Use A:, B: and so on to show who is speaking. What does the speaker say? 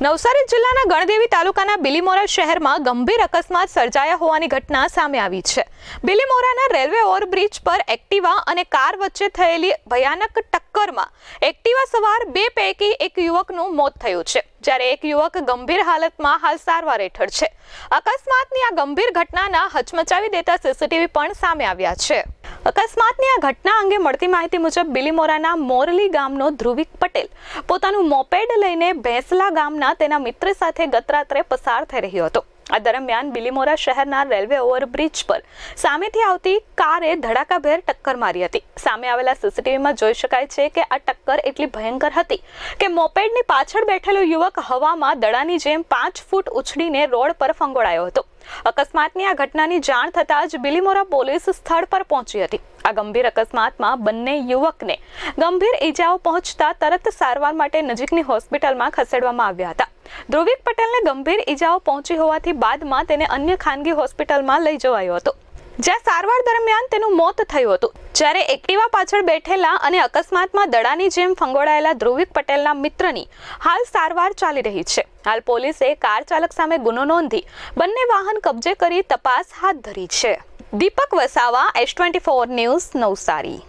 A: નવસારી જિલ્લાના ગણદેવી તાલુકાના બિલીમોરા શહેરમાં ગંભીર અકસ્માત સર્જાયા હોવાની ઘટના સામે આવી છે. બિલીમોરાના રેલવે ઓવરબ્રિજ પર એક્ટિવા અને કાર વચ્ચે થયેલી ભયાનક ટક્કરમાં એક્ટિવા સવાર બે પૈકી એક યુવકનું મોત થયું છે, જ્યારે એક યુવક ગંભીર હાલતમાં હાલ સારવાર હેઠળ છે. અકસ્માતની આ ગંભીર ઘટનાના હચમચાવી દેતા સીસીટીવી પણ સામે આવ્યા છે. અકસ્માતની આ ઘટના અંગે મળતી માહિતી મુજબ બિલીમોરાના મોરલી ગામનો ધ્રુવિક પટેલ પોતાનું મોપેડ લઈને ભેંસલા ગામના તેના મિત્ર સાથે ગતરાત્રે પસાર થઈ રહ્યો હતો. આ દરમિયાન બિલીમોરા શહેરના રેલવે ઓવરબ્રિજ પર સામેથી આવતી કારે ધડાકાભેર ટક્કર મારી હતી. સામે આવેલા સીસીટીવીમાં જોઈ શકાય છે કે આ ટક્કર એટલી ભયંકર હતી કે મોપેડની પાછળ બેઠેલો યુવક હવામાં દડાની જેમ પાંચ ફૂટ ઉછળીને રોડ પર ફંગોળાયો હતો. અકસ્માતની આ ઘટનાની જાણ થતાં જ બિલીમોરા પોલીસ સ્થળ પર પહોંચી હતી. આ ગંભીર અકસ્માતમાં બંને યુવકને ગંભીર ઈજાઓ પહોંચતા તરત સારવાર માટે નજીકની હોસ્પિટલમાં ખસેડવામાં આવ્યા હતા. ધ્રુવિક પટેલને ગંભીર ઈજાઓ પહોંચી હોવાથી બાદમાં તેને અન્ય ખાનગી હોસ્પિટલમાં લઈ જવાયો હતો. જ્યાં સારવાર દરમિયાન તેનું મોત થયું હતું. જ્યારે એક્ટિવા પાછળ બેઠેલા અને અકસ્માતમાં દડાની જેમ ફંગોળાયેલા ધ્રુવિક પટેલના મિત્રની હાલ સારવાર ચાલી રહી છે. હાલ પોલીસે કાર ચાલક સામે ગુનો નોંધી બંને વાહન કબજે કરી તપાસ હાથ ધરી છે. Deepak Vasava, S twenty four news Navsari.